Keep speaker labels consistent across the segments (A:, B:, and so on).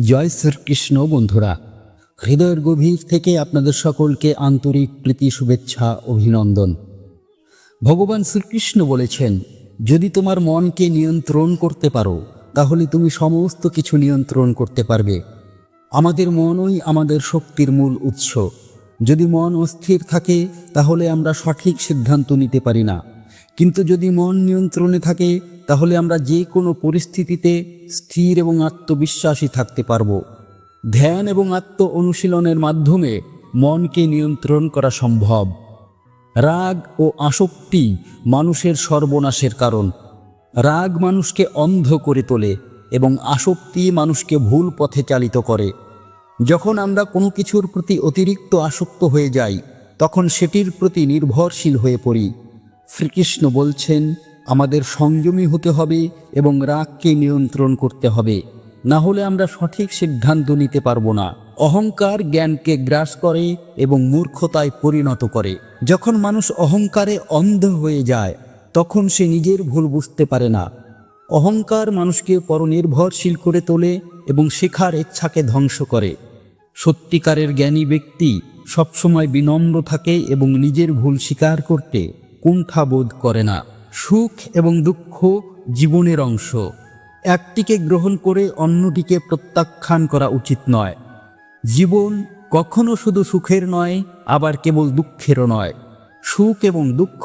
A: জয় শ্রীকৃষ্ণ, বন্ধুরা। হৃদয়ের গভীর থেকে আপনাদের সকলকে আন্তরিক প্রীতি, শুভেচ্ছা, অভিনন্দন। ভগবান শ্রীকৃষ্ণ বলেছেন, যদি তোমার মনকে নিয়ন্ত্রণ করতে পারো, তাহলে তুমি সমস্ত কিছু নিয়ন্ত্রণ করতে পারবে। আমাদের মনই আমাদের শক্তির মূল উৎস। যদি মন অস্থির থাকে, তাহলে আমরা সঠিক সিদ্ধান্ত নিতে পারি না। কিন্তু যদি মন নিয়ন্ত্রণে থাকে তাহলে আমরা যে কোনো পরিস্থিতিতে স্থির এবং আত্মবিশ্বাসী থাকতে পারব। ধ্যান এবং আত্ম অনুশীলনের মাধ্যমে মনকে নিয়ন্ত্রণ করা সম্ভব। রাগ ও আসক্তি মানুষের সর্বনাশের কারণ। রাগ মানুষকে অন্ধ করে তোলে এবং আসক্তি মানুষকে ভুল পথে চালিত করে। যখন আমরা কোনো কিছুর প্রতি অতিরিক্ত আসক্ত হয়ে যাই, তখন সেটির প্রতি নির্ভরশীল হয়ে পড়ি। শ্রীকৃষ্ণ বলছেন আমাদের সংযমী হতে হবে এবং রাগকে নিয়ন্ত্রণ করতে হবে। না হলে আমরা সঠিক সিদ্ধান্ত নিতে পারব না। অহংকার জ্ঞানকে গ্রাস করে এবং মূর্খতায় পরিণত করে। যখন মানুষ অহংকারে অন্ধ হয়ে যায়, তখন সে নিজের ভুল বুঝতে পারে না। অহংকার মানুষকে পরনির্ভরশীল করে তোলে এবং শেখার ইচ্ছাকে ধ্বংস করে। সত্যিকারের জ্ঞানী ব্যক্তি সবসময় বিনম্র থাকে এবং নিজের ভুল স্বীকার করতে কুণ্ঠাবোধ করে না। সুখ এবং দুঃখ জীবনের অংশ। একটিকে গ্রহণ করে অন্যটিকে প্রত্যাখ্যান করা উচিত নয়। জীবন কখনো শুধু সুখের নয়, আবার কেবল দুঃখেরও নয়। সুখ এবং দুঃখ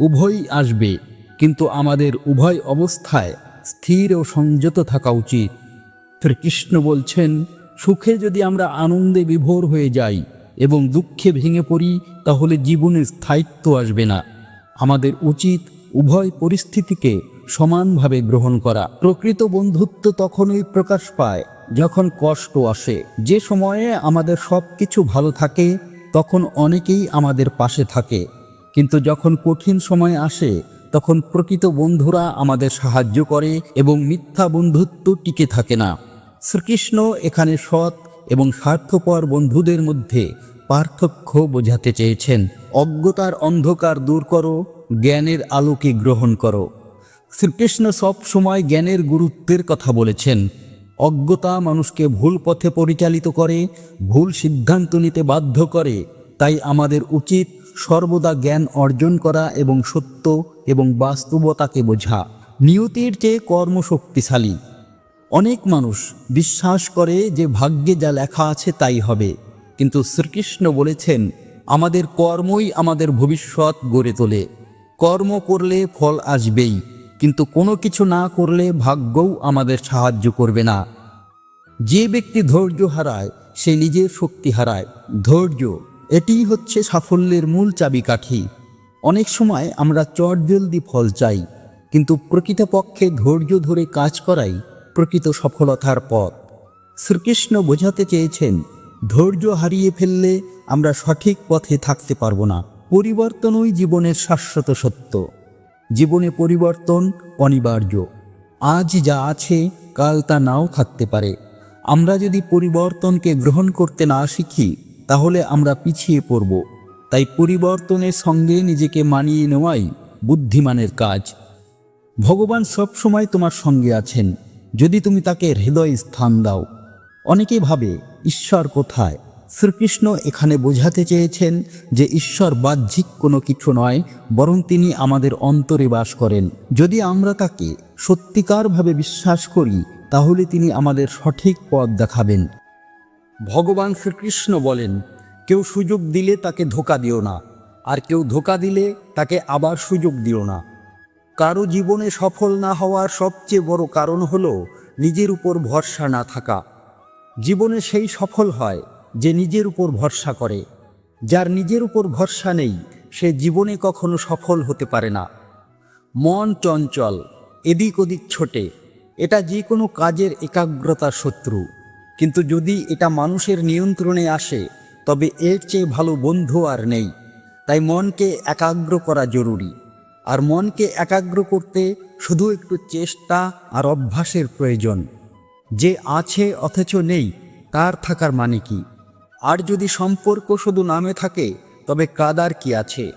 A: উভয়ই আসবে, কিন্তু আমাদের উভয় অবস্থায় স্থির ও সংযত থাকা উচিত। শ্রীকৃষ্ণ বলছেন, সুখে যদি আমরা আনন্দে বিভোর হয়ে যাই এবং দুঃখে ভেঙে পড়ি, তাহলে জীবনের স্থায়িত্ব আসবে না। আমাদের উচিত উভয় পরিস্থিতিকে সমানভাবে গ্রহণ করা। প্রকৃত বন্ধুত্ব তখনই প্রকাশ পায় যখন কষ্ট আসে। যে সময়ে আমাদের সব কিছু ভালো থাকে, তখন অনেকেই আমাদের পাশে থাকে। কিন্তু যখন কঠিন সময় আসে, তখন প্রকৃত বন্ধুরা আমাদের সাহায্য করে এবং মিথ্যা বন্ধুত্ব টিকে থাকে না। শ্রীকৃষ্ণ এখানে সৎ এবং স্বার্থপর বন্ধুদের মধ্যে পার্থক্য বোঝাতে চেয়েছেন। অজ্ঞতার অন্ধকার দূর করো জ্ঞানের আলোকে গ্রহণ করো। শ্রীকৃষ্ণ সব সময় জ্ঞানের গুরুত্বের কথা বলেছেন। অজ্ঞতা মানুষকে ভুল পথে পরিচালিত করে, ভুল সিদ্ধান্ত নিতে বাধ্য করে। তাই আমাদের উচিত সর্বদা জ্ঞান অর্জন করা এবং সত্য এবং বাস্তবতাকে বোঝা। নিয়তির চেয়ে কর্ম শক্তিশালী অনেক মানুষ বিশ্বাস করে যে ভাগ্যে যা লেখা আছে তাই হবে। কিন্তু শ্রীকৃষ্ণ বলেছেন, আমাদের কর্মই আমাদের ভবিষ্যৎ গড়ে তোলে। কর্ম করলে ফল আসবেই, কিন্তু কোনো কিছু না করলে ভাগ্যও আমাদের সাহায্য করবে না। যে ব্যক্তি ধৈর্য হারায়, সে নিজের শক্তি হারায়। ধৈর্য, এটিই হচ্ছে সাফল্যের মূল চাবিকাঠি। অনেক সময় আমরা চটজলদি ফল চাই, কিন্তু প্রকৃতপক্ষে ধৈর্য ধরে কাজ করাই প্রকৃত সফলতার পথ। শ্রীকৃষ্ণ বোঝাতে চেয়েছেন, ধৈর্য হারিয়ে ফেললে আমরা সঠিক পথে থাকতে পারব না। পরিবর্তনই জীবনের শাশ্বত সত্য। জীবনে পরিবর্তন অনিবার্য। আজ যা আছে, কাল তা নাও থাকতে পারে। আমরা যদি পরিবর্তনকে গ্রহণ করতে না শিখি, তাহলে আমরা পিছিয়ে পড়ব। তাই পরিবর্তনের সঙ্গে নিজেকে মানিয়ে নেওয়াই বুদ্ধিমানের কাজ। ভগবান সব সময় তোমার সঙ্গে আছেন। যদি তুমি তাকে হৃদয় স্থান দাও। অনেকে ভাবে, ঈশ্বর কোথায়? শ্রীকৃষ্ণ এখানে বোঝাতে চেয়েছেন যে ঈশ্বর বাহ্যিক কোনো কিছু নয়, বরং তিনি আমাদের অন্তরে বাস করেন। যদি আমরা তাকে সত্যিকারভাবে বিশ্বাস করি, তাহলে তিনি আমাদের সঠিক পথ দেখাবেন। ভগবান শ্রীকৃষ্ণ বলেন, কেউ সুযোগ দিলে তাকে ধোকা দিও না, আর কেউ ধোকা দিলে তাকে আবার সুযোগ দিও না। কারও জীবনে সফল না হওয়ার সবচেয়ে বড় কারণ হলো নিজের উপর ভরসা না থাকা। জীবনে সেই সফল হয় যে নিজের উপর ভরসা করে। যার নিজের উপর ভরসা নেই, সে জীবনে কখনো সফল হতে পারে না। মন চঞ্চল, এদিক ওদিক ছোটে। এটা যে কোনো কাজের একাগ্রতার শত্রু। কিন্তু যদি এটা মানুষের নিয়ন্ত্রণে আসে, তবে এর চেয়ে ভালো বন্ধু আর নেই। তাই মনকে একাগ্র করা জরুরি। আর মনকে একাগ্র করতে শুধু একটু চেষ্টা আর অভ্যাসের প্রয়োজন। যে আছে অথচ নেই, তার থাকার মানে কি? আর যদি সম্পর্ক শুধু নামে থাকে, তবে কাদার কি আছে?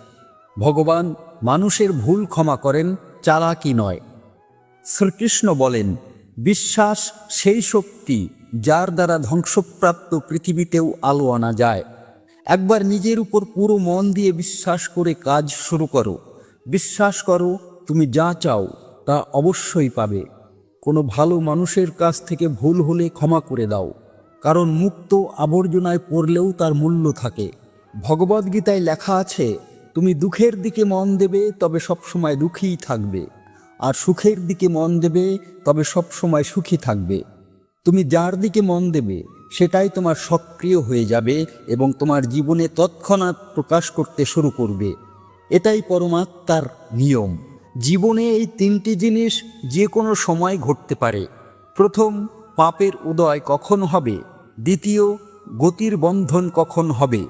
A: ভগবান মানুষের ভুল ক্ষমা করেন চালা চালাকি নয়। শ্রীকৃষ্ণ বলেন, বিশ্বাস সেই শক্তি যার দ্বারা ধ্বংসপ্রাপ্ত পৃথিবীতেও আলো আনা যায়। একবার নিজের উপর পুরো মন দিয়ে বিশ্বাস করে কাজ শুরু করো। বিশ্বাস করো, তুমি যা চাও, তা অবশ্যই পাবে। কোনো ভালো মানুষের কাছ থেকে ভুল হলে ক্ষমা করে দাও। কারণ মুক্ত আবর্জনায় পড়লেও তার মূল্য থাকে। ভগবদ্গীতায় লেখা আছে, তুমি দুঃখের দিকে মন দেবে, তবে সবসময় দুঃখীই থাকবে। আর সুখের দিকে মন দেবে, তবে সবসময় সুখী থাকবে। তুমি যার দিকে মন দেবে, সেটাই তোমার সক্রিয় হয়ে যাবে এবং তোমার জীবনে তৎক্ষণাৎ প্রকাশ করতে শুরু করবে। এটাই পরমাত্মার নিয়ম। জীবনে এই তিনটি জিনিস যে কোনো সময় ঘটতে পারে। প্রথম, পাপের উদয় কখন হবে? দ্বিতীয়, গতির বন্ধন কখন হবে?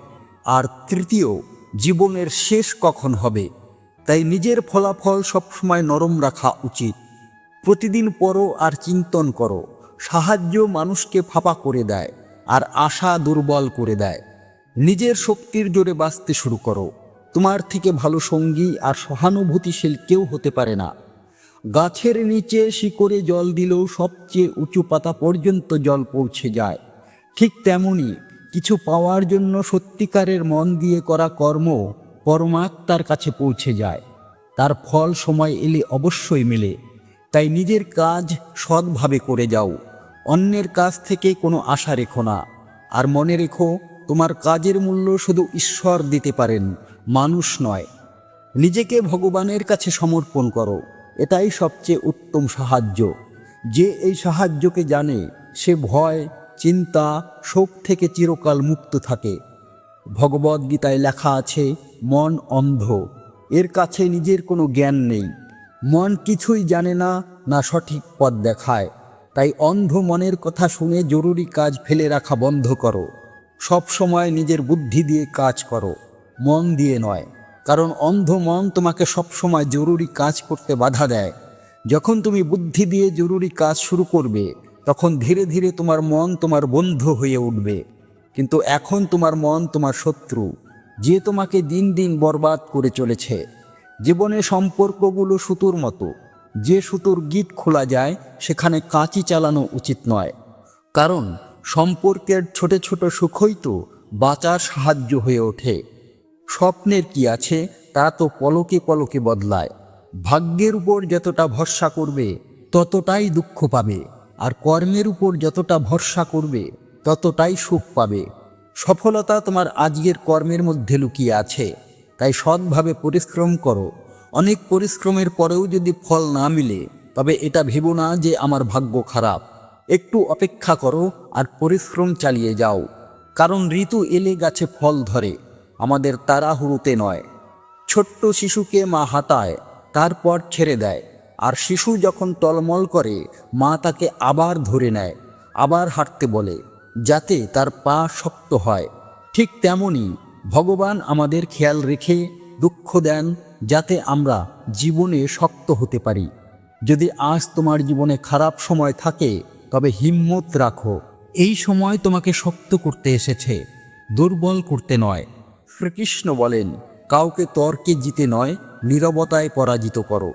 A: আর তৃতীয়, জীবনের শেষ কখন হবে? তাই নিজের ফলাফল সবসময় নরম রাখা উচিত। প্রতিদিন পড়ো আর চিন্তন করো। সাহায্য মানুষকে ফাঁপা করে দেয় আর আশা দুর্বল করে দেয়। নিজের শক্তির জোরে বাঁচতে শুরু করো। তোমার থেকে ভালো সঙ্গী আর সহানুভূতিশীল কেউ হতে পারে না। গাছের নিচে শিকড়ে জল দিলেও সবচেয়ে উঁচু পাতা পর্যন্ত জল পৌঁছে যায়। ঠিক তেমনি কিছু পাওয়ার জন্য সত্যিকারের মন দিয়ে করা কর্ম পরমাত্মার কাছে পৌঁছে যায়। তার ফল সময় এলে অবশ্যই মেলে। তাই নিজের কাজ সৎভাবে করে যাও। অন্যের কাছ থেকে কোনো আশা রেখো না। আর মনে রেখো, তোমার কাজের মূল্য শুধু ঈশ্বর দিতে পারেন, মানুষ নয়। নিজেকে ভগবানের কাছে সমর্পণ করো। এটাই সবচেয়ে উত্তম সাহায্য। যে এই সাহায্যকে জানে, সে ভয় চিন্তা শোক থেকে চিরকাল মুক্ত থাকে। ভগবদ্গীতায় লেখা আছে, মন অন্ধ। এর কাছে নিজের কোনো জ্ঞান নেই। মন কিছুই জানে না না সঠিক পথ দেখায়। তাই অন্ধ মনের কথা শুনে জরুরি কাজ ফেলে রাখা বন্ধ করো। সব সময় নিজের বুদ্ধি দিয়ে কাজ করো। মন দিয়ে নয়। কারণ অন্ধ মন তোমাকে সব সময় জরুরি কাজ করতে বাধা দেয়। যখন তুমি বুদ্ধি দিয়ে জরুরি কাজ শুরু করবে তখন ধীরে ধীরে তোমার মন তোমার বন্ধু হয়ে উঠবে। কিন্তু এখন তোমার মন তোমার শত্রু, যে তোমাকে দিন দিন বরবাদ করে চলেছে। জীবনে সম্পর্কগুলো সুতোর মতো, যে সুতোর গীত খোলা যায়, সেখানে কাঁচি চালানো উচিত নয়। কারণ সম্পর্কের ছোট ছোট সুখই তো বাঁচার সাহায্য হয়ে ওঠে। স্বপ্নের কি আছে, তা তো পলকে পলকে বদলায়। ভাগ্যের উপর যতটা ভরসা করবে, ততটাই দুঃখ পাবে। আর কর্মের উপর যতটা ভরসা করবে, ততটাই সুখ পাবে। সফলতা তোমার আজকের কর্মের মধ্যে লুকিয়ে আছে। তাই সৎভাবে পরিশ্রম করো। অনেক পরিশ্রমের পরেও যদি ফল না মিলে, তবে এটা ভেবো না যে আমার ভাগ্য খারাপ। একটু অপেক্ষা করো আর পরিশ্রম চালিয়ে যাও। কারণ ঋতু এলে গাছে ফল ধরে, আমাদের তাড়াহুড়োতে নয়। ছোট্ট শিশুকে মা হাতায়, তারপর ছেড়ে দেয়। আর শিশু যখন টলমল করে, মা তাকে আবার ধরে নেয়, আবার হাঁটতে বলে, যাতে তার পা শক্ত হয়। ঠিক তেমনি ভগবান আমাদের খেয়াল রেখে দুঃখ দেন, যাতে আমরা জীবনে শক্ত হতে পারি। যদি আজ তোমার জীবনে খারাপ সময় থাকে, তবে হিম্মত রাখো, এই সময় তোমাকে শক্ত করতে এসেছে, দুর্বল করতে নয়। শ্রীকৃষ্ণ বলেন, কাউকে তর্কে জিতে নয়, নীরবতায় পরাজিত করো।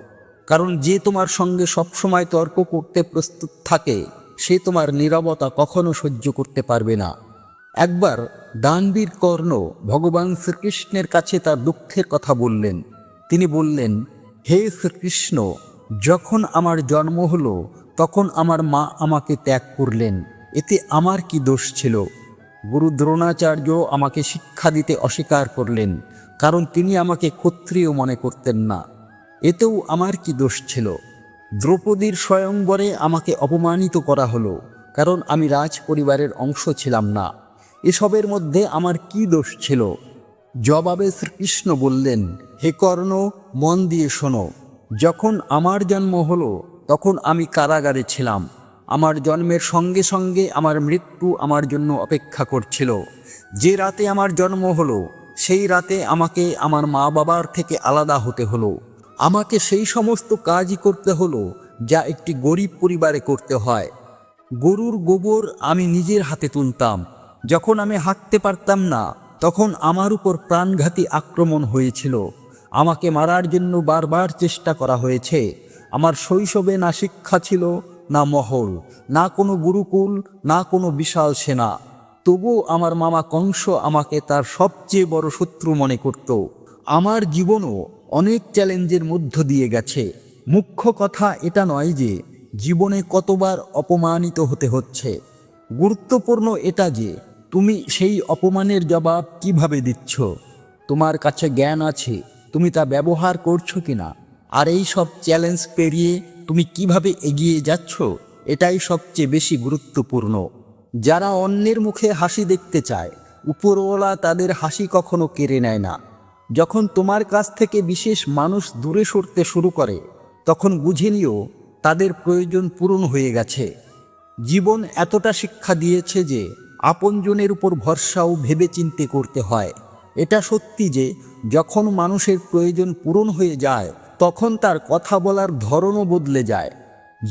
A: কারণ যে তোমার সঙ্গে সবসময় তর্ক করতে প্রস্তুত থাকে, সে তোমার নীরবতা কখনো সহ্য করতে পারবে না। একবার দানবীর কর্ণ ভগবান শ্রীকৃষ্ণের কাছে তার দুঃখের কথা বললেন। তিনি বললেন, হে শ্রীকৃষ্ণ, যখন আমার জন্ম হলো, তখন আমার মা আমাকে ত্যাগ করলেন। এতে আমার কি দোষ ছিল? গুরু দ্রোণাচার্য আমাকে শিক্ষা দিতে অস্বীকার করলেন, কারণ তিনি আমাকে ক্ষত্রিয় মনে করতেন না। এতেও আমার কি দোষ ছিল? দ্রৌপদীর স্বয়ংবরে আমাকে অপমানিত করা হলো, কারণ আমি রাজ পরিবারের অংশ ছিলাম না। এসবের মধ্যে আমার কি দোষ ছিল? জবাবে শ্রীকৃষ্ণ বললেন, হে কর্ণ, মন দিয়ে শোনো। যখন আমার জন্ম হলো, তখন আমি কারাগারে ছিলাম। আমার জন্মের সঙ্গে সঙ্গে আমার মৃত্যু আমার জন্য অপেক্ষা করছিল। যে রাতে আমার জন্ম হলো, সেই রাতে আমাকে আমার মা বাবার থেকে আলাদা হতে হলো। আমাকে সেই সমস্ত কাজই করতে হলো, যা একটি গরিব পরিবারে করতে হয়। গরুর গোবর আমি নিজের হাতে তুলতাম। যখন আমি হাঁটতে পারতাম না, তখন আমার উপর প্রাণঘাতী আক্রমণ হয়েছিল। আমাকে মারার জন্য বারবার চেষ্টা করা হয়েছে। আমার শৈশবে না শিক্ষা ছিল, না মহল, না কোনো গুরুকুল, না কোনো বিশাল সেনা। তবু আমার মামা কংস আমাকে তার সবচেয়ে বড় শত্রু মনে করত। আমার জীবনও অনেক চ্যালেঞ্জের মধ্য দিয়ে গেছে। মুখ্য কথা এটা নয় যে, জীবনে কতবার অপমানিত হতে হচ্ছে। গুরুত্বপূর্ণ এটা যে, তুমি সেই অপমানের জবাব কীভাবে দিচ্ছ? তোমার কাছে জ্ঞান আছে, তুমি তা ব্যবহার করছ কিনা? আর এই সব চ্যালেঞ্জ পেরিয়ে তুমি কীভাবে এগিয়ে যাচ্ছ? এটাই সবচেয়ে বেশি গুরুত্বপূর্ণ। যারা অন্যের মুখে হাসি দেখতে চায়, উপরওয়ালা তাদের হাসি কখনো কেড়ে নেয় না। যখন তোমার কাছ থেকে বিশেষ মানুষ দূরে সরতে শুরু করে, তখন বুঝে নিও তাদের প্রয়োজন পূরণ হয়ে গেছে। জীবন এতটা শিক্ষা দিয়েছে যে আপনজনের উপর ভরসাও ভেবে চিনতে করতে হয়। এটা সত্যি যে যখন মানুষের প্রয়োজন পূরণ হয়ে যায়, তখন তার কথা বলার ধরনও বদলে যায়।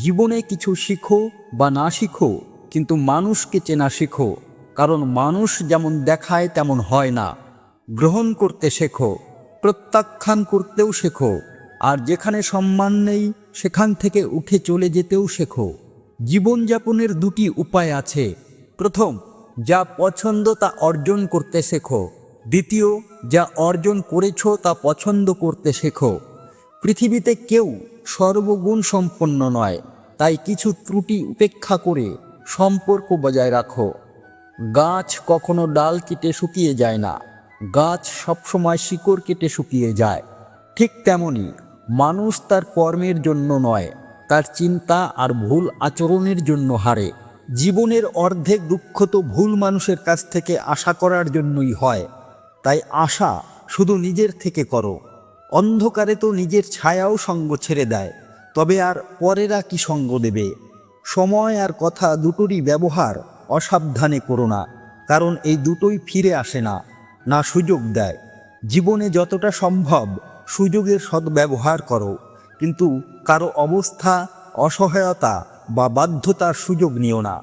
A: জীবনে কিছু শিখো বা না শিখো, কিন্তু মানুষকে চেনা শিখো, কারণ মানুষ যেমন দেখায় তেমন হয় না। গ্রহণ করতে শেখো, প্রত্যাখ্যান করতেও শেখো, আর যেখানে সম্মান নেই, সেখান থেকে উঠে চলে যেতেও শেখো। জীবনযাপনের দুটি উপায় আছে। প্রথম, যা পছন্দ তা অর্জন করতে শেখো। দ্বিতীয়, যা অর্জন করেছ তা পছন্দ করতে শেখো। পৃথিবীতে কেউ সর্বগুণ সম্পন্ন নয়, তাই কিছু ত্রুটি উপেক্ষা করে সম্পর্ক বজায় রাখো। গাছ কখনো ডাল কেটে শুকিয়ে যায় না। গাছ সবসময় শিকড় কেটে শুকিয়ে যায়। ঠিক তেমনি মানুষ তার কর্মের জন্য নয়, তার চিন্তা আর ভুল আচরণের জন্য হারে। জীবনের অর্ধেক দুঃখ তো ভুল মানুষের কাছ থেকে আশা করার জন্যই হয়। তাই আশা শুধু নিজের থেকে করো। অন্ধকারে তো নিজের ছায়াও সঙ্গ ছেড়ে দেয়, তবে আর পরেরা কি সঙ্গ দেবে? সময় আর কথা দুটোরই ব্যবহার অসাবধানে করো না, কারণ এই দুটোই ফিরে আসে না। না সুযোগ দেয়। জীবনে যতটা সম্ভব সুযোগের সদ্ব্যবহার করো, কিন্তু কারও অবস্থা, অসহায়তা বা বাধ্যতার সুযোগ নিও না।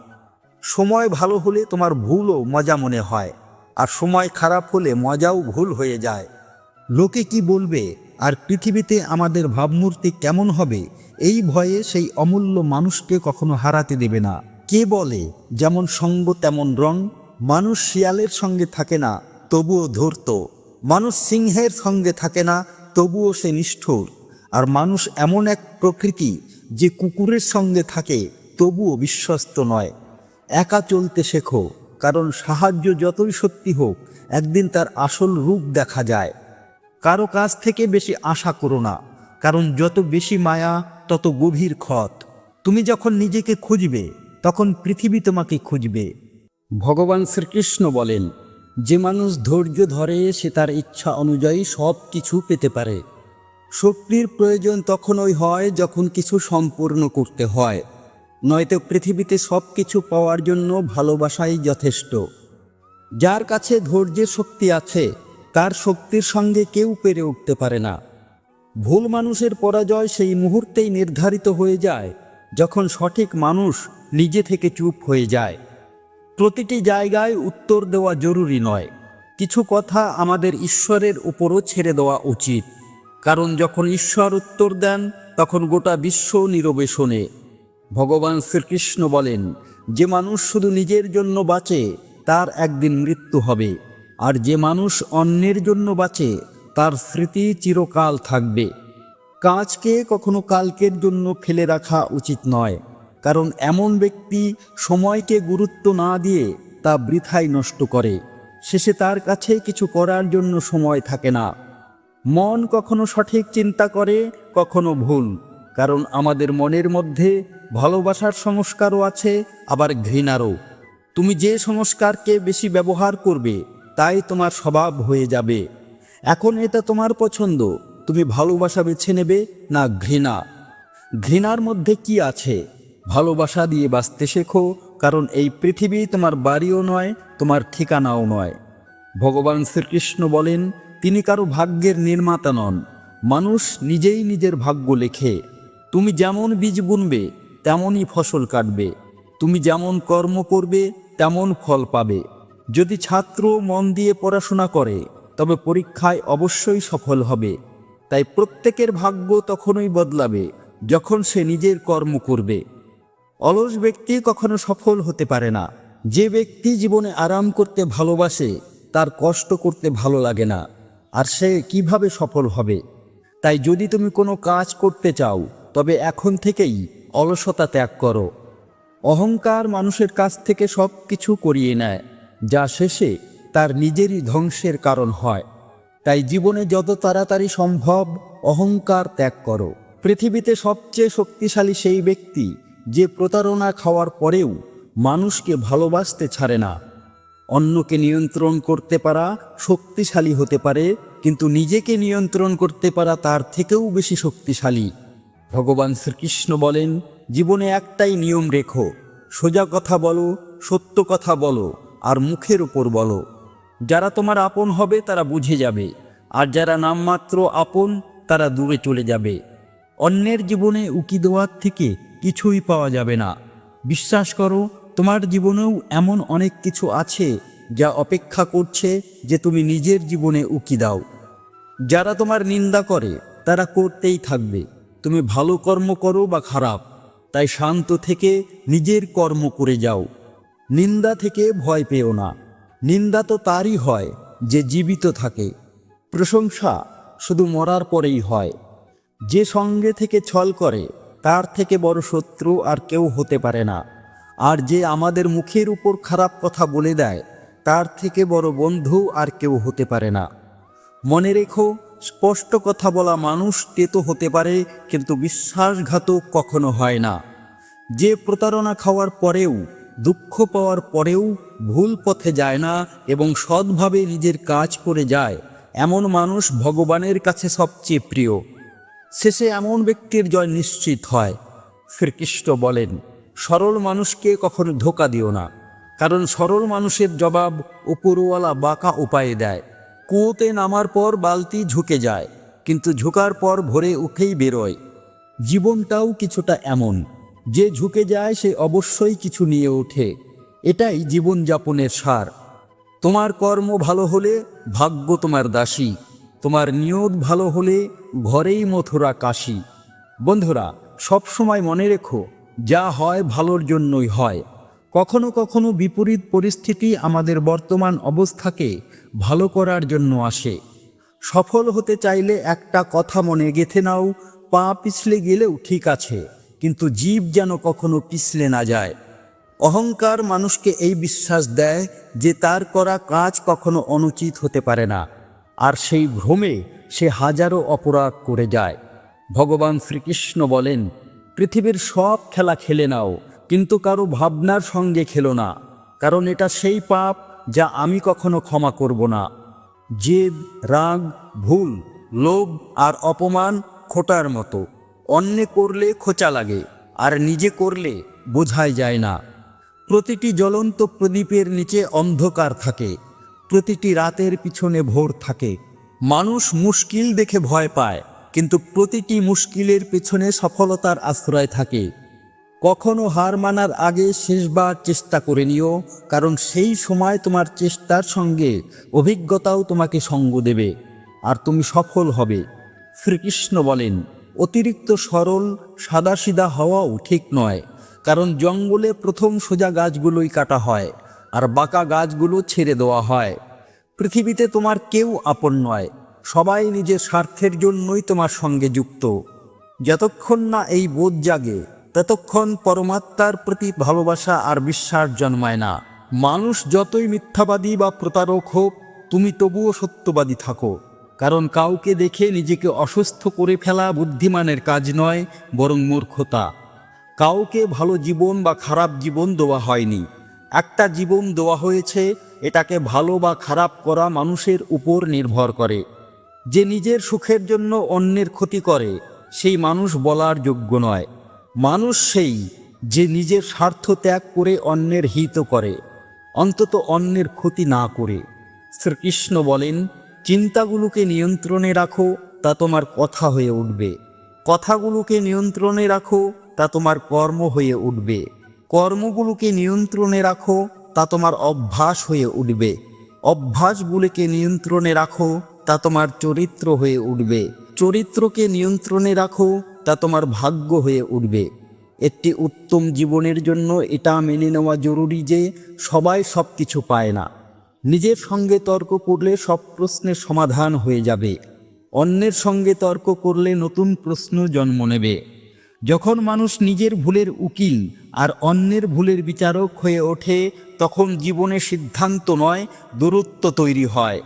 A: সময় ভালো হলে তোমার ভুলও মজা মনে হয়, আর সময় খারাপ হলে মজাও ভুল হয়ে যায়। লোকে কি বলবে, আর পৃথিবীতে আমাদের ভাবমূর্তি কেমন হবে? এই ভয়ে সেই অমূল্য মানুষকে কখনো হারাতে দেবে না। কে বলে, যেমন সঙ্গ তেমন রং, মানুষ শিয়ালের সঙ্গে থাকে না তবুও ধূর্ত। মানুষ সিংহের সঙ্গে থাকে না, তবুও সে নিষ্ঠুর। আর মানুষ এমন এক প্রকৃতি যে কুকুরের সঙ্গে থাকে, তবুও বিশ্বস্ত নয়। একা চলতে শেখো, কারণ সাহায্য যতই সত্যি হোক, একদিন তার আসল রূপ দেখা যায়। কারও কাছ থেকে বেশি আশা করো না, কারণ যত বেশি মায়া, তত গভীর ক্ষত। তুমি যখন নিজেকে খুঁজবে, তখন পৃথিবী তোমাকে খুঁজবে। ভগবান শ্রীকৃষ্ণ বলেন যে মানুষ ধৈর্য ধরে সে তার ইচ্ছা অনুযায়ী সব কিছু পেতে পারে। শক্তির প্রয়োজন তখনই হয় যখন কিছু সম্পূর্ণ করতে হয়। নয়তো পৃথিবীতে সব কিছু পাওয়ার জন্য ভালোবাসাই যথেষ্ট। যার কাছে ধৈর্যের শক্তি আছে, তার শক্তির সঙ্গে কেউ পেরে উঠতে পারে না। ভুল মানুষের পরাজয় সেই মুহূর্তেই নির্ধারিত হয়ে যায়, যখন সঠিক মানুষ নিজে থেকে চুপ হয়ে যায়। প্রতিটি জায়গায় উত্তর দেওয়া জরুরি নয়। কিছু কথা আমাদের ঈশ্বরের উপরও ছেড়ে দেওয়া উচিত। কারণ যখন ঈশ্বর উত্তর দেন, তখন গোটা বিশ্ব নীরবে শোনে। ভগবান শ্রীকৃষ্ণ বলেন, যে মানুষ শুধু নিজের জন্য বাঁচে, তার একদিন মৃত্যু হবে। আর যে মানুষ অন্যের জন্য বাঁচে, তার স্মৃতি চিরকাল থাকবে। কাজকে কখনো কালকের জন্য ফেলে রাখা উচিত নয়। কারণ এমন ব্যক্তি সময়কে গুরুত্ব না দিয়ে তা বৃথাই নষ্ট করে। শেষে তার কাছে কিছু করার জন্য সময় থাকে না। মন কখনো সঠিক চিন্তা করে, কখনো ভুল। কারণ আমাদের মনের মধ্যে ভালোবাসার সংস্কারও আছে, আবার ঘৃণারও। তুমি যে সংস্কারকে বেশি ব্যবহার করবে, তাই তোমার স্বভাব হয়ে যাবে। এখন এটা তোমার পছন্দ। তুমি ভালোবাসা বেছে নেবে না ঘৃণা? ঘৃণার মধ্যে কি আছে? ভালোবাসা দিয়ে বাঁচতে শেখো, কারণ এই পৃথিবী তোমার বাড়িও নয়, তোমার ঠিকানাও নয়। ভগবান শ্রীকৃষ্ণ বলেন, তিনি কারও ভাগ্যের নির্মাতা নন, মানুষ নিজেই নিজের ভাগ্য লেখে। তুমি যেমন বীজ বুনবে, তেমনই ফসল কাটবে। তুমি যেমন কর্ম করবে, তেমন ফল পাবে। যদি ছাত্র মন দিয়ে পড়াশোনা করে, তবে পরীক্ষায় অবশ্যই সফল হবে। তাই প্রত্যেকের ভাগ্য তখনই বদলাবে, যখন সে নিজের কর্ম করবে। অলস ব্যক্তি কখনো সফল হতে পারে না। যে ব্যক্তি জীবনে আরাম করতে ভালোবাসে, তার কষ্ট করতে ভালো লাগে না। আর সে কীভাবে সফল হবে? তাই যদি তুমি কোনো কাজ করতে চাও, তবে এখন থেকেই অলসতা ত্যাগ করো। অহংকার মানুষের কাছ থেকে সব কিছু করিয়ে নেয়, যা শেষে তার নিজেরই ধ্বংসের কারণ হয়। তাই জীবনে যত তাড়াতাড়ি সম্ভব অহংকার ত্যাগ করো। পৃথিবীতে সবচেয়ে শক্তিশালী সেই ব্যক্তি যে প্রতারণা খাওয়ার পরেও মানুষকে ভালোবাসতে ছাড়ে না। অন্যকে নিয়ন্ত্রণ করতে পারা শক্তিশালী হতে পারে, কিন্তু নিজেকে নিয়ন্ত্রণ করতে পারা তার থেকেও বেশি শক্তিশালী। ভগবান শ্রীকৃষ্ণ বলেন, জীবনে একটাই নিয়ম রেখো, সোজা কথা বলো, সত্য কথা বলো, আর মুখের উপর বলো। যারা তোমার আপন হবে, তারা বুঝে যাবে, আর যারা নামমাত্র আপন, তারা দূরে চলে যাবে। অন্যের জীবনে উকি দেওয়ার থেকে কিছুই পাওয়া যাবে না। বিশ্বাস করো, তোমার জীবনেও এমন অনেক কিছু আছে যা অপেক্ষা করছে যে তুমি নিজের জীবনে উকি দাও। যারা তোমার নিন্দা করে, তারা করতেই থাকবে। তুমি ভালো কর্ম করো বা খারাপ, তাই শান্ত থেকে নিজের কর্ম করে যাও। নিন্দা থেকে ভয় পেও না। নিন্দা তো তারই হয় যে জীবিত থাকে। প্রশংসা শুধু মরার পরেই হয়। যে সঙ্গে থেকে ছল করে তার থেকে বড় শত্রু আর কেউ হতে পারে না। আর যে আমাদের মুখের উপর খারাপ কথা বলে দেয়, তার থেকে বড় বন্ধু আর কেউ হতে পারে না। মনে রেখো, স্পষ্ট কথা বলা মানুষ তেতো হতে পারে, কিন্তু বিশ্বাসঘাতক কখনো হয় না। যে প্রতারণা খাওয়ার পরেও, দুঃখ পাওয়ার পরেও ভুল পথে যায় না এবং সৎভাবে নিজের কাজ করে যায়, এমন মানুষ ভগবানের কাছে সবচেয়ে প্রিয়। শেষে এমন ব্যক্তির জয় নিশ্চিত হয়। শ্রীকৃষ্ণ বলেন, সরল মানুষকে কখনো ধোকা দিও না, কারণ সরল মানুষের জবাব উপরওয়ালা বাঁকা উপায়ে দেয়। কুয়োতে নামার পর বালতি ঝুঁকে যায়, কিন্তু ঝুঁকার পর ভরে উঠেই বেরোয়। জীবনটাও কিছুটা এমন, যে ঝুঁকে যায় সে অবশ্যই কিছু নিয়ে ওঠে। এটাই জীবনযাপনের সার। তোমার কর্ম ভালো হলে ভাগ্য তোমার দাসী। তোমার নিয়ত ভালো হলে ঘরেই মথুরা কাশি। বন্ধুরা, সবসময় মনে রেখো, যা হয় ভালোর জন্যই হয়। কখনো কখনো বিপরীত পরিস্থিতি আমাদের বর্তমান অবস্থাকে ভালো করার জন্য আসে। সফল হতে চাইলে একটা কথা মনে গেথে নাও, পা পিছলে গেলেও ঠিক আছে, কিন্তু জীব যেন কখনো পিছলে না যায়। অহংকার মানুষকে এই বিশ্বাস দেয় যে তার করা কাজ কখনো অনুচিত হতে পারে না। আর সেই ভ্রমে সে হাজারো অপরাধ করে যায়। ভগবান শ্রীকৃষ্ণ বলেন, পৃথিবীর সব খেলা খেলে নাও, কিন্তু কারও ভাবনার সঙ্গে খেলো না, কারণ এটা সেই পাপ যা আমি কখনো ক্ষমা করব না। জেদ রাগ, ভুল, লোভ আর অপমান খোটার মতো, অন্যে করলে খোঁচা লাগে, আর নিজে করলে বোঝাই যায় না। প্রতিটি জ্বলন্ত প্রদীপের নিচে অন্ধকার থাকে প্রতিটি রাতের পিছনে ভোর থাকে। মানুষ মুশকিল দেখে ভয় পায়, কিন্তু প্রতিটি মুশকিলের পেছনে সফলতার আশ্রয় থাকে। কখনো হার মানার আগে শেষবার চেষ্টা করে নিও, কারণ সেই সময় তোমার চেষ্টার সঙ্গে অভিজ্ঞতাও তোমাকে সঙ্গ দেবে, আর তুমি সফল হবে। শ্রীকৃষ্ণ বলেন, অতিরিক্ত সরল, সাদাসিধা হওয়াও ঠিক নয়, কারণ জঙ্গলে প্রথম সোজা গাছগুলোই কাটা হয়। আর বাঁকা গাছগুলো ছেড়ে দেওয়া হয়। পৃথিবীতে তোমার কেউ আপন নয়, সবাই নিজের স্বার্থের জন্যই তোমার সঙ্গে যুক্ত। যতক্ষণ না এই বোধ জাগে, ততক্ষণ পরমাত্মার প্রতি ভালোবাসা আর বিশ্বাস জন্মায় না। মানুষ যতই মিথ্যাবাদী বা প্রতারক হোক, তুমি তবুও সত্যবাদী থাকো। কারণ কাউকে দেখে নিজেকে অসুস্থ করে ফেলা বুদ্ধিমানের কাজ নয়, বরং মূর্খতা। কাউকে ভালো জীবন বা খারাপ জীবন দেওয়া হয়নি। একটা জীবন দেওয়া হয়েছে, এটাকে ভালো বা খারাপ করা মানুষের উপর নির্ভর করে। যে নিজের সুখের জন্য অন্যের ক্ষতি করে, সেই মানুষ বলার যোগ্য নয়। মানুষ সেই যে নিজের স্বার্থ ত্যাগ করে অন্যের হিত করে, অন্তত অন্যের ক্ষতি না করে। শ্রীকৃষ্ণ বলেন, চিন্তাগুলোকে নিয়ন্ত্রণে রাখো, তা তোমার কথা হয়ে উঠবে। কথাগুলোকে নিয়ন্ত্রণে রাখো, তা তোমার কর্ম হয়ে উঠবে। কর্মগুলোকে নিয়ন্ত্রণে রাখো, তা তোমার অভ্যাস হয়ে উঠবে। অভ্যাসগুলোকে নিয়ন্ত্রণে রাখো, তা তোমার চরিত্র হয়ে উঠবে। চরিত্রকে নিয়ন্ত্রণে রাখো, তা তোমার ভাগ্য হয়ে উঠবে। একটি উত্তম জীবনের জন্য এটা মেনে নেওয়া জরুরি যে সবাই সব কিছু পায় না। নিজের সঙ্গে তর্ক করলে সব প্রশ্নের সমাধান হয়ে যাবে। অন্যের সঙ্গে তর্ক করলে নতুন প্রশ্ন জন্ম নেবে। যখন মানুষ নিজের ভুলের উকিল আর অন্যের ভুলের বিচারক হয়ে ওঠে, তখন জীবনে সিদ্ধান্ত নয়, দূরত্ব তৈরি হয়।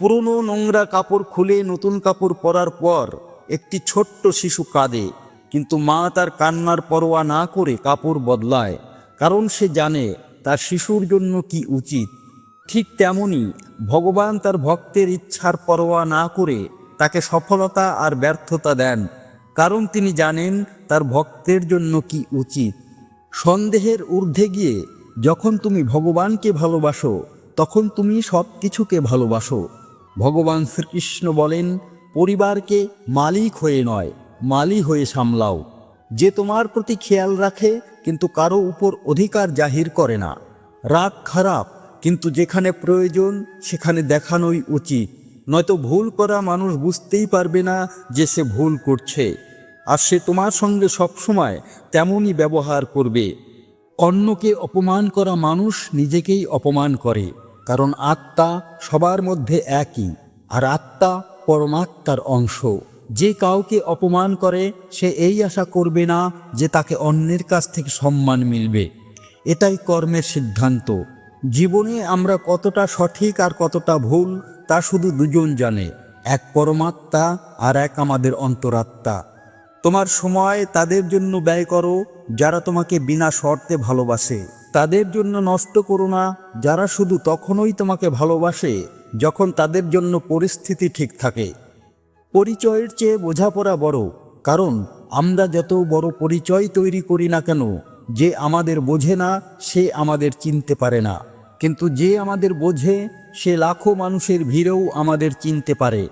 A: পুরনো নোংরা কাপড় খুলে নতুন কাপড় পরার পর একটি ছোট্ট শিশু কাঁদে, কিন্তু মা তার কান্নার পরোয়া না করে কাপড় বদলায়, কারণ সে জানে তার শিশুর জন্য কি উচিত। ঠিক তেমনি ভগবান তার ভক্তের ইচ্ছার পরোয়া না করে তাকে সফলতা আর ব্যর্থতা দেন, কারণ তিনি জানেন তার ভক্তের জন্য কি উচিত? সন্দেহের ঊর্ধ্বে গিয়ে যখন তুমি ভগবানকে ভালোবাসো, তখন তুমি সব কিছুকে ভালোবাসো। ভগবান শ্রীকৃষ্ণ বলেন, পরিবারকে মালিক হয়ে নয়, মালি হয়ে সামলাও। যে তোমার প্রতি খেয়াল রাখে, কিন্তু কারও উপর অধিকার জাহির করে না। রাগ খারাপ, কিন্তু যেখানে প্রয়োজন, সেখানে দেখানোই উচিত। নয়তো ভুল করা মানুষ বুঝতেই পারবে না যে সে ভুল করছে। আর সে তোমার সঙ্গে সবসময় তেমনই ব্যবহার করবে। অন্যকে অপমান করা মানুষ নিজেকেই অপমান করে, কারণ আত্মা সবার মধ্যে একই, আর আত্মা পরমাত্মার অংশ। যে কাউকে অপমান করে, সে এই আশা করবে না যে তাকে অন্যের কাছ থেকে সম্মান মিলবে। এটাই কর্মের সিদ্ধান্ত। জীবনে আমরা কতটা সঠিক আর কতটা ভুল, তা শুধু দুজন জানে, এক পরমাত্মা আর এক আমাদের অন্তরাত্মা। তোমার সময় তাদের জন্য ব্যয় করো, যারা তোমাকে বিনা শর্তে ভালোবাসে। তাদের জন্য নষ্ট করো না, যারা শুধু তখনই তোমাকে ভালোবাসে, যখন তাদের জন্য পরিস্থিতি ঠিক থাকে। পরিচয়ের চেয়ে বোঝাপড়া বড়, কারণ আমরা যত বড় পরিচয় তৈরি করি না কেন, যে আমাদের বোঝে না, সে আমাদের চিনতে পারে না। কিন্তু যে আমাদের বোঝে, সে লাখো মানুষের ভিড়েও আমাদের চিনতে পারে।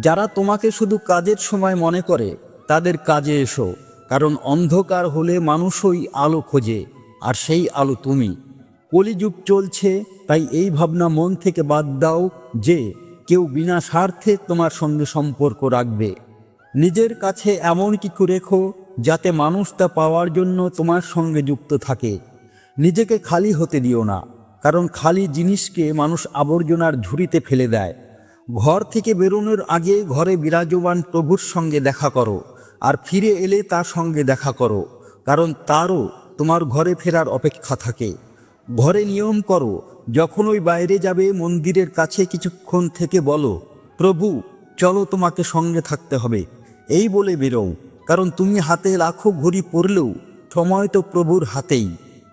A: যারা তোমাকে শুধু কাজের সময় মনে করে তাদের কাজে এসো, কারণ অন্ধকার হলে মানুষই আলো খোঁজে, আর সেই আলো তুমি। কলিযুগ চলছে, তাই এই ভাবনা মন থেকে বাদ দাও যে, কেউ বিনা স্বার্থে তোমার সঙ্গে সম্পর্ক রাখবে। নিজের কাছে এমন কিছু রেখো, যাতে মানুষ তা পাওয়ার জন্য তোমার সঙ্গে যুক্ত থাকে। নিজেকে খালি হতে দিও না, কারণ খালি জিনিসকে মানুষ আবর্জনার ঝুড়িতে ফেলে দেয়। ঘর থেকে বেরোনোর আগে ঘরে বিরাজমান প্রভুর সঙ্গে দেখা করো। আর ফিরে এলে তার সঙ্গে দেখা করো, কারণ তারও তোমার ঘরে ফেরার অপেক্ষা থাকে। ঘরে নিয়ম করো, যখন ওই বাইরে যাবে মন্দিরের কাছে কিছুক্ষণ থেকে বলো, প্রভু, চলো তোমাকে সঙ্গে থাকতে হবে। এই বলে বেরোও, কারণ তুমি হাতে লাখো ঘড়ি পড়লেও সময় তো প্রভুর হাতেই।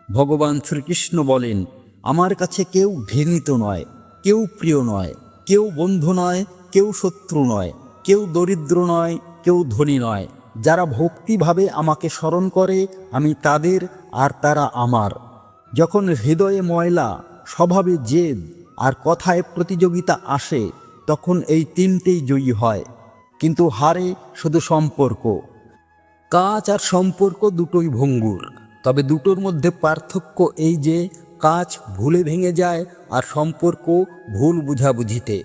A: ভগবান শ্রীকৃষ্ণ বলেন, আমার কাছে কেউ ঘৃণিত নয়, কেউ প্রিয় নয়, কেউ বন্ধু নয়, কেউ শত্রু নয়, কেউ দরিদ্র নয়, কেউ ধনী নয়। যারা ভক্তিভাবে আমাকে স্মরণ করে, আমি তাদের আর তারা আমার। যখন হৃদয়ে ময়লা, স্বভাবে জেদ আর কথায় প্রতিযোগিতা আসে, তখন এই তিনটেই জয়ী হয়। কিন্তু হারে শুধু সম্পর্ক। কাজ আর সম্পর্ক দুটোই ভঙ্গুর। তবে দুটোর মধ্যে পার্থক্য এই যে, কাজ ভুলে ভেঙে যায় আর সম্পর্ক ভুল বুঝাবুঝিতে।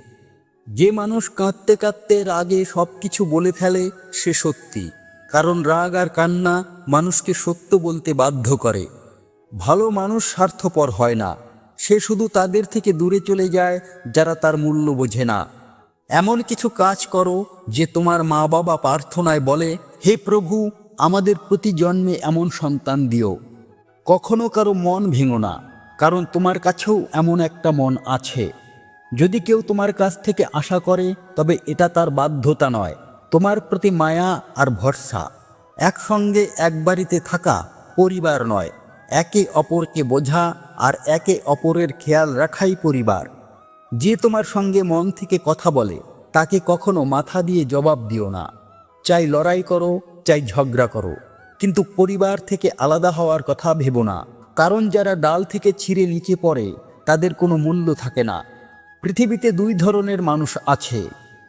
A: যে মানুষ কাঁদতে কাঁদতে রাগে সব কিছু বলে ফেলে, সে সত্যি। কারণ রাগ আর কান্না মানুষকে সত্য বলতে বাধ্য করে। ভালো মানুষ স্বার্থপর হয় না। সে শুধু তাদের থেকে দূরে চলে যায়, যারা তার মূল্য বোঝে না। এমন কিছু কাজ করো যে তোমার মা বাবা প্রার্থনায় বলে, হে প্রভু, আমাদের প্রতি জন্মে এমন সন্তান দিও। কখনো কারও মন ভেঙো না, কারণ তোমার কাছেও এমন একটা মন আছে। যদি কেউ তোমার কাছ থেকে আশা করে, তবে এটা তার বাধ্যতা নয়। তোমার প্রতি মায়া আর ভরসা, একসঙ্গে এক বাড়িতে থাকা পরিবার নয়, একে অপরকে বোঝা আর একে অপরের খেয়াল রাখাই পরিবার। যে তোমার সঙ্গে মন থেকে কথা বলে, তাকে কখনো মাথা দিয়ে জবাব দিও না। চাই লড়াই করো, চাই ঝগড়া করো, কিন্তু পরিবার থেকে আলাদা হওয়ার কথা ভেবো না। কারণ যারা ডাল থেকে ছিঁড়ে নিচে পড়ে, তাদের কোনো মূল্য থাকে না। পৃথিবীতে দুই ধরনের মানুষ আছে।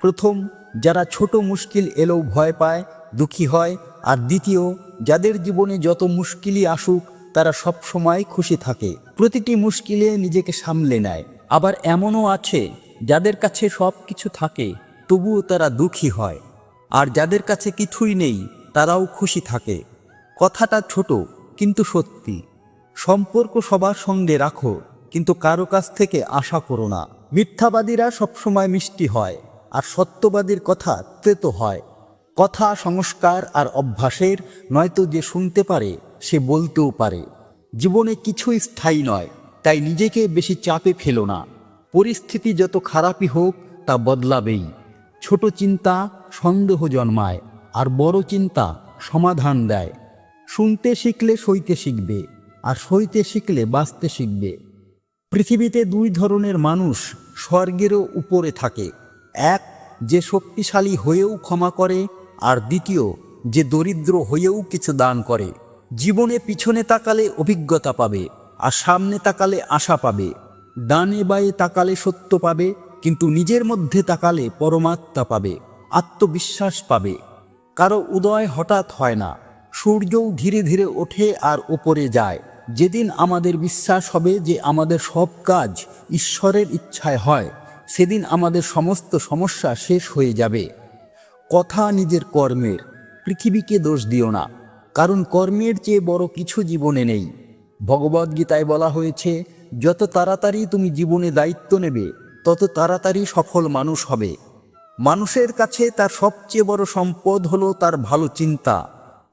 A: প্রথম যারা ছোট মুশকিল এলেও ভয় পায়, দুঃখী হয়। আর দ্বিতীয়, যাদের জীবনে যত মুশকিলই আসুক, তারা সব সময় খুশি থাকে। প্রতিটি মুশকিলে নিজেকে সামলে নেয়। আবার এমনও আছে, যাদের কাছে সব কিছু থাকে, তবুও তারা দুঃখী হয়। আর যাদের কাছে কিছুই নেই, তারাও খুশি থাকে। কথাটা ছোট, কিন্তু সত্যি। সম্পর্ক সবার সঙ্গে রাখো, কিন্তু কারও কাছ থেকে আশা করো না। মিথ্যাবাদীরা সবসময় মিষ্টি হয়। আর সত্যবাদীর কথা তেতো হয়। কথা সংস্কার আর অভ্যাসের নয়তো যে শুনতে পারে, সে বলতেও পারে। জীবনে কিছুই স্থায়ী নয়, তাই নিজেকে বেশি চাপে ফেলো না। পরিস্থিতি যত খারাপই হোক, তা বদলাবেই। ছোট চিন্তা সন্দেহ জন্মায়, আর বড় চিন্তা সমাধান দেয়। শুনতে শিখলে সইতে শিখবে, আর সইতে শিখলে বাঁচতে শিখবে। পৃথিবীতে দুই ধরনের মানুষ স্বর্গেরও উপরে থাকে। এক, যে শক্তিশালী হয়েও ক্ষমা করে, আর দ্বিতীয়, যে দরিদ্র হয়েও কিছু দান করে। জীবনে পিছনে তাকালে অভিজ্ঞতা পাবে, আর সামনে তাকালে আশা পাবে। ডানে বায়ে তাকালে সত্য পাবে, কিন্তু নিজের মধ্যে তাকালে পরমাত্মা পাবে, আত্মবিশ্বাস পাবে। কারও উদয় হঠাৎ হয় না, সূর্যও ধীরে ধীরে ওঠে আর ওপরে যায়। যেদিন আমাদের বিশ্বাস হবে যে আমাদের সব কাজ ঈশ্বরের ইচ্ছায় হয় সেদিন আমাদের সমস্ত সমস্যা শেষ হয়ে যাবে। কথা নিজের কর্মের, পৃথিবীকে দোষ দিও না, কারণ কর্মের চেয়ে বড় কিছু জীবনে নেই। ভগবদ্গীতায় বলা হয়েছে, যত তাড়াতাড়ি তুমি জীবনে দায়িত্ব নেবে, তত তাড়াতাড়ি সফল মানুষ হবে। মানুষের কাছে তার সবচেয়ে বড় সম্পদ হলো তার ভালো চিন্তা,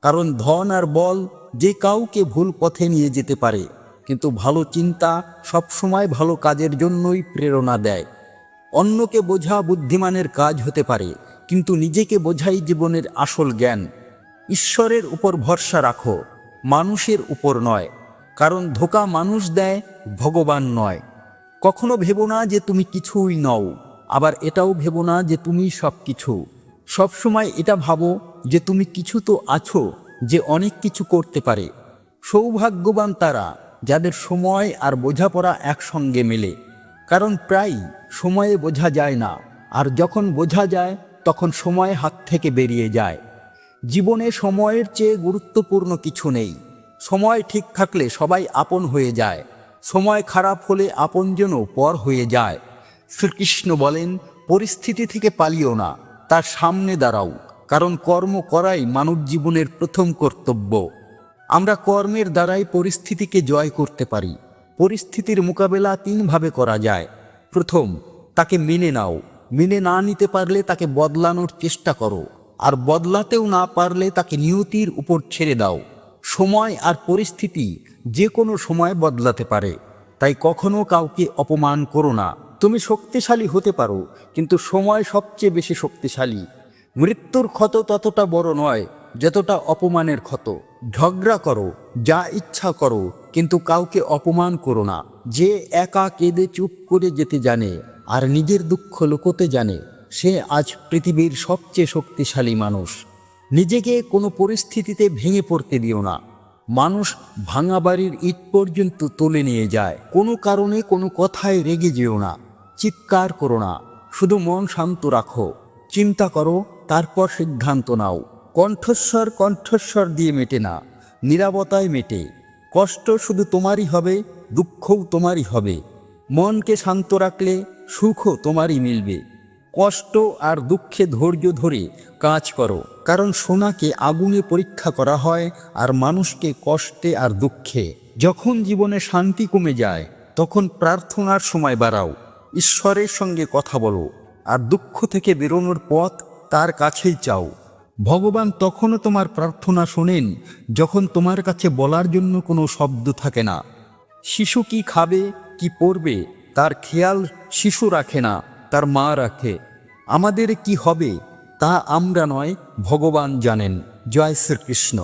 A: কারণ ধন আর বল যে কাউকে ভুল পথে নিয়ে যেতে পারে, কিন্তু ভালো চিন্তা সবসময় ভালো কাজের জন্যই প্রেরণা দেয়। অন্যকে বোঝা বুদ্ধিমানের কাজ হতে পারে, কিন্তু নিজেকে বোঝাই জীবনের আসল জ্ঞান। ঈশ্বরের উপর ভরসা রাখো, মানুষের উপর নয়, কারণ ধোকা মানুষ দেয়, ভগবান নয়। কখনো ভেবো না যে তুমি কিছুই নও, আবার এটাও ভেবো না যে তুমি সব কিছু সবসময় এটা ভাবো যে তুমি কিছু তো আছো, যে অনেক কিছু করতে পারে। সৌভাগ্যবান তারা, যাদের সময় আর বোঝাপড়া একসঙ্গে মেলে। কারণ প্রায় সময়ে বোঝা যায় না। আর যখন বোঝা যায়, তখন সময় হাত থেকে বেরিয়ে যায়। জীবনে সময়ের চেয়ে গুরুত্বপূর্ণ কিছু নেই। সময় ঠিক থাকলে সবাই আপন হয়ে যায়। সময় খারাপ হলে আপনজনও পর হয়ে যায়। শ্রীকৃষ্ণ বলেন, পরিস্থিতি থেকে পালিও না, তার সামনে দাঁড়াও। কারণ কর্ম করাই মানব জীবনের প্রথম কর্তব্য। আমরা কর্মের দ্বারাই পরিস্থিতিকে জয় করতে পারি। পরিস্থিতির মোকাবেলা তিনভাবে করা যায়। প্রথম, তাকে মেনে নাও। মেনে না নিতে পারলে তাকে বদলানোর চেষ্টা করো। আর বদলাতেও না পারলে তাকে নিয়তির উপর ছেড়ে দাও। সময় আর পরিস্থিতি যে কোনো সময় বদলাতে পারে। তাই কখনো কাউকে অপমান করো না। তুমি শক্তিশালী হতে পারো, কিন্তু সময় সবচেয়ে বেশি শক্তিশালী। মৃত্যুর ক্ষত ততটা বড় নয়, যতটা অপমানের ক্ষত। ঝগড়া করো, যা ইচ্ছা করো কিন্তু কাউকে অপমান করো না। যে একা কেঁদে চুপ করে যেতে জানে আর নিজের দুঃখ লুকোতে জানে, সে আজ পৃথিবীর সবচেয়ে শক্তিশালী মানুষ। নিজেকে কোনো পরিস্থিতিতে ভেঙে পড়তে দিও না। মানুষ ভাঙা বাড়ির ইট পর্যন্ত তুলে নিয়ে যায়। কোনো কারণে কোনো কথায় রেগে যেও না। চিৎকার করো না। শুধু মন শান্ত রাখো। চিন্তা করো, তারপর সিদ্ধান্ত নাও। কণ্ঠস্বর কণ্ঠস্বর দিয়ে মেটে না। নিরাপত্তায় মেটে। কষ্ট শুধু তোমারই হবে, দুঃখও তোমারই হবে। মনকে শান্ত রাখলে সুখও তোমারই মিলবে। কষ্ট আর দুঃখে ধৈর্য ধরে কাজ করো, কারণ সোনাকে আগুনে পরীক্ষা করা হয় আর মানুষকে কষ্টে আর দুঃখে। যখন জীবনে শান্তি কমে যায়, তখন প্রার্থনার সময় বাড়াও, ঈশ্বরের সঙ্গে কথা বলো, আর দুঃখ থেকে বেরোনোর পথ তার কাছেই চাও। ভগবান তখনও তোমার প্রার্থনা শোনেন যখন তোমার কাছে বলার জন্য কোনো শব্দ থাকে না। শিশু কি খাবে, কি পড়বে তার খেয়াল শিশু রাখে না, তার মা রাখে। আমাদের কি হবে, তা আমরা নয়, ভগবান জানেন। জয় শ্রীকৃষ্ণ।